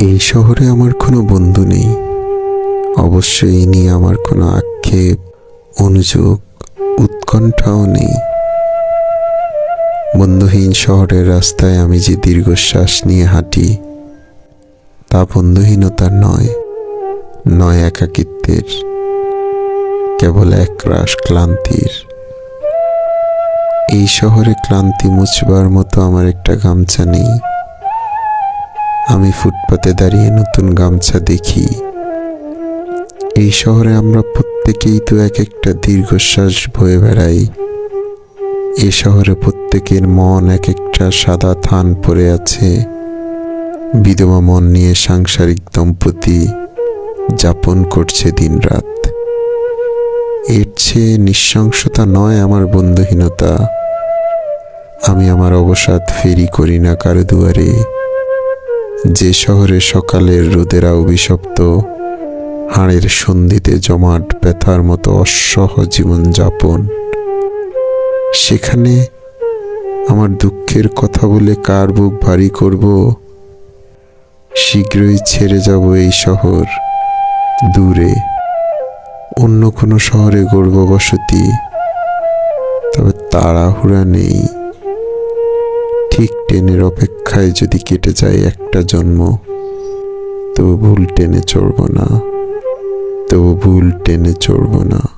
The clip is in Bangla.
এই শহরে আমার কোনো বন্ধু নেই। অবশ্যই এই নিয়ে আমার কোনো আক্ষেপ, অনুযোগ, উৎকণ্ঠাও নেই। বন্ধুহীন শহরের রাস্তায় আমি যে দীর্ঘশ্বাস নিয়ে হাঁটি, তা বন্ধুহীনতার নয় নয় একাকিত্বের, কেবল এক একরাশ ক্লান্তির। এই শহরে ক্লান্তি মুছবার মতো আমার একটা গামছা নেই। আমি ফুটপাতে দাঁড়িয়ে নতুন গামছা দেখি। এই শহরে আমরা প্রত্যেকেই তো এক একটা দীর্ঘশ্বাস বয়ে বেড়াই। এ শহরে প্রত্যেকের মন এক একটা সাদা থান পড়ে আছে। বিধবা মন নিয়ে সাংসারিক দম্পতি যাপন করছে দিনরাত। এর চেয়ে নিঃশংসতা নয় আমার বন্ধুহীনতা। আমি আমার অবসাদ ফেরি করি না কারও দুয়ারে। যে শহরে সকালের রোদেরা অভিশপ্ত হাড়ের সন্ধিতে জমাট ব্যথার মতো অসহ জীবন যাপন। সেখানে আমার দুঃখের কথা বলে কার বুক ভারী করব? শীঘ্রই ছেড়ে যাব এই শহর, দূরে। অন্য কোনো শহরে গড়ব বসতি, তবে তাড়াহুড়া নেই। ঠিক টেনের অপেক্ষায় যদি কেটে যায় একটা জন্ম, তবু ভুল টেনে চড়ব না, তবু ভুল টেনে চড়ব না।